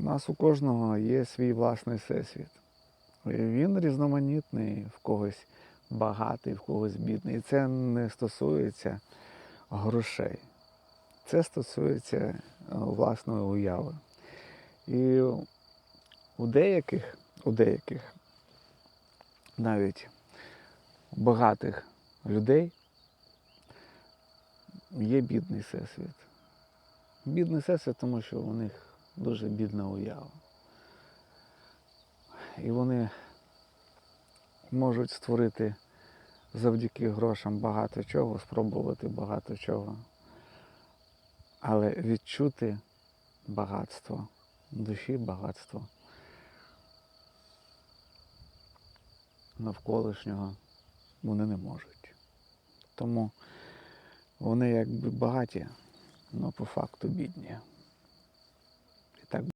У нас у кожного є свій власний всесвіт. Він різноманітний, в когось багатий, в когось бідний. І це не стосується грошей. Це стосується е, власної уяви. І у деяких, у деяких навіть багатих людей є бідний всесвіт. Бідний всесвіт, тому що у них дуже бідна уява. І вони можуть створити завдяки грошам багато чого, спробувати багато чого. Але відчути багатство, душі багатство навколишнього вони не можуть. Тому вони якби багаті, але по факту бідні. That.